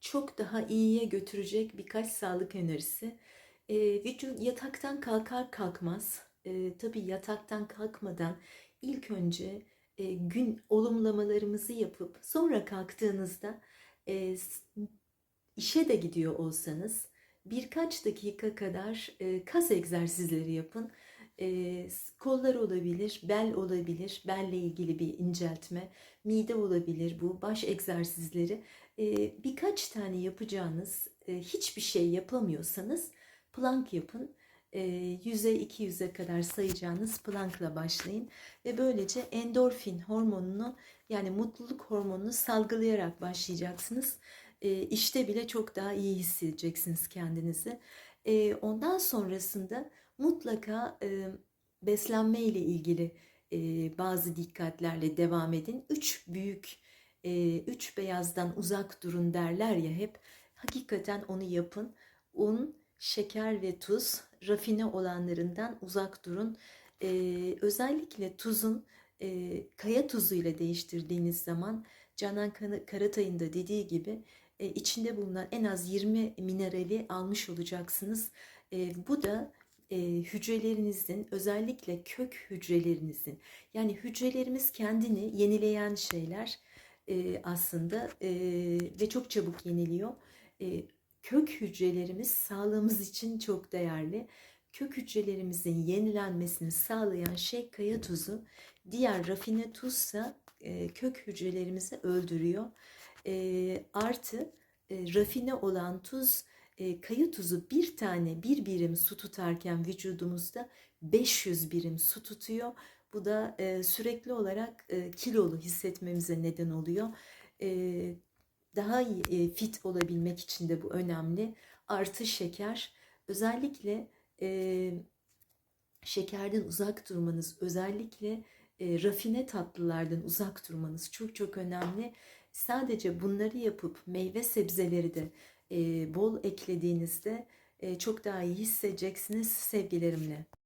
çok daha iyiye götürecek birkaç sağlık önerisi. Ee, vücut yataktan kalkar kalkmaz, e, tabii yataktan kalkmadan ilk önce e, gün olumlamalarımızı yapıp sonra kalktığınızda e, işe de gidiyor olsanız birkaç dakika kadar e, kas egzersizleri yapın. E, kollar olabilir, bel olabilir, belle ilgili bir inceltme, mide olabilir bu, baş egzersizleri. E, birkaç tane yapacağınız, e, hiçbir şey yapamıyorsanız plank yapın. E, 100'e 200'e kadar sayacağınız plankla başlayın ve böylece endorfin hormonunu yani mutluluk hormonunu salgılayarak başlayacaksınız. E, işte bile çok daha iyi hissedeceksiniz kendinizi. E, ondan sonrasında mutlaka e, beslenme ile ilgili e, bazı dikkatlerle devam edin. Üç büyük, e, üç beyazdan uzak durun derler ya hep. Hakikaten onu yapın. Un, şeker ve tuz, rafine olanlarından uzak durun. E, özellikle tuzun e, kaya tuzu ile değiştirdiğiniz zaman Canan Karatay'ın da dediği gibi içinde bulunan en az 20 minerali almış olacaksınız. E, bu da e, hücrelerinizin özellikle kök hücrelerinizin yani hücrelerimiz kendini yenileyen şeyler e, aslında e, ve çok çabuk yeniliyor. E, kök hücrelerimiz sağlığımız için çok değerli. Kök hücrelerimizin yenilenmesini sağlayan şey kaya tuzu. Diğer rafine tuzsa e, kök hücrelerimizi öldürüyor. E, artı e, rafine olan tuz e, kaya tuzu bir tane bir birim su tutarken vücudumuzda 500 birim su tutuyor. Bu da e, sürekli olarak e, kilolu hissetmemize neden oluyor. E, daha iyi e, fit olabilmek için de bu önemli. Artı şeker. Özellikle e, şekerden uzak durmanız, özellikle e, rafine tatlılardan uzak durmanız çok çok önemli. Sadece bunları yapıp meyve sebzeleri de e, bol eklediğinizde e, çok daha iyi hissedeceksiniz sevgilerimle.